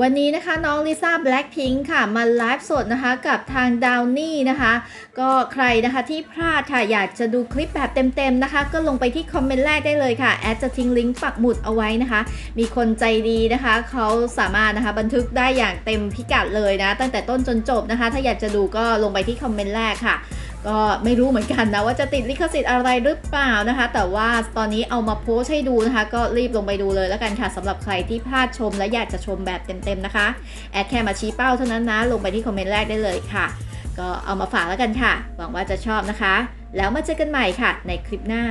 วันนี้นะคะน้องลิซ่าแบล็ k พิงค์ค่ะมาไลฟ์สดนะคะกับทางดาวนี่นะคะ ก็ใครนะคะที่พลาดค่ะอยากจะดูคลิปแบบเต็มๆนะคะ ก็ลงไปที่คอมเมนต์แรกได้เลยค่ะ แอดจะทิ้งลิงก์ปักหมุดเอาไว้นะคะ มีคนใจดีนะคะ เขาสามารถนะคะบันทึกได้อย่างเต็มพิกัดเลยนะ ตั้งแต่ต้นจนจบนะคะ ถ้าอยากจะดูก็ลงไปที่คอมเมนต์แรกค่ะ ก็ไม่รู้เหมือนกันนะว่าจะติดลิขสิทธิ์อะไรหรือเปล่านะคะ แต่ว่าตอนนี้เอามาโพสให้ดูนะคะ ก็รีบลงไปดูเลยแล้วกันค่ะสำหรับใครที่พลาดชมและอยากจะชมแบบเต็มๆนะคะ แอดแค่มาชี้เป้าเท่านั้นนะ ลงไปที่คอมเมนต์แรกได้เลยค่ะ ก็เอามาฝากแล้วกันค่ะ หวังว่าจะชอบนะคะ แล้วมาเจอกันใหม่ค่ะ ในคลิปหน้า